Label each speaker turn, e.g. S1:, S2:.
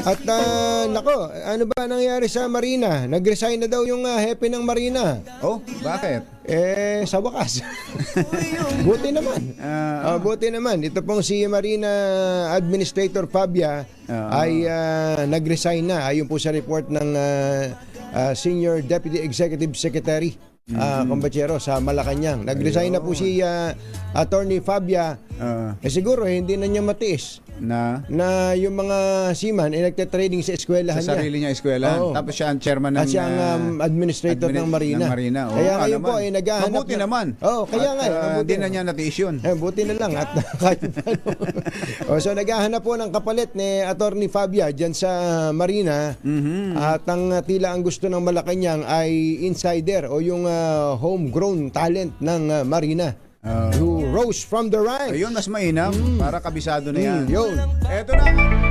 S1: At ah, nako, ano ba nangyari sa Marina? Nag-resign na daw yung ah, hepe ng Marina.
S2: Oh, bakit?
S1: Eh, sa wakas. buti naman.
S2: Ah,
S1: Ah, buti naman. Ito pong si Marina Administrator Fabia
S2: Ah.
S1: ay ah, nag-resign na. Ayon po sa report ng ah, ah, Senior Deputy Executive Secretary ah, Kumbachero sa Malacanang. Nag-resign na po si ah, Attorney Fabia.
S2: Ah,
S1: Eh siguro eh, hindi na niya matiis
S2: na
S1: na yung mga seaman ay nagte-training sa eskwelahan
S2: sa
S1: niya.
S2: sarili niya eskwela.
S1: Oo.
S2: Tapos siya ang chairman ng
S1: At siya ang
S2: ah,
S1: um, administrator
S2: admini-
S1: ng Marina.
S2: ng Marina. Oo,
S1: kaya
S2: nga
S1: ngayon po ay naghahanap.
S2: Mabuti
S1: na-
S2: naman.
S1: Oo, kaya
S2: At,
S1: nga. eh,
S2: ah, Hindi na niya natiis yun.
S1: Eh, buti na lang at kahit paano. o, so naghahanap po ng kapalit ni Attorney Fabia diyan sa Marina.
S2: Mhm.
S1: At ang uh, tila ang gusto ng Malacanang ay insider o yung uh, homegrown talent ng uh, Marina. Who rose from the ranks.
S2: Ayun, mas mainam para kabisado na yan.
S1: Mm, yun.
S2: Eto na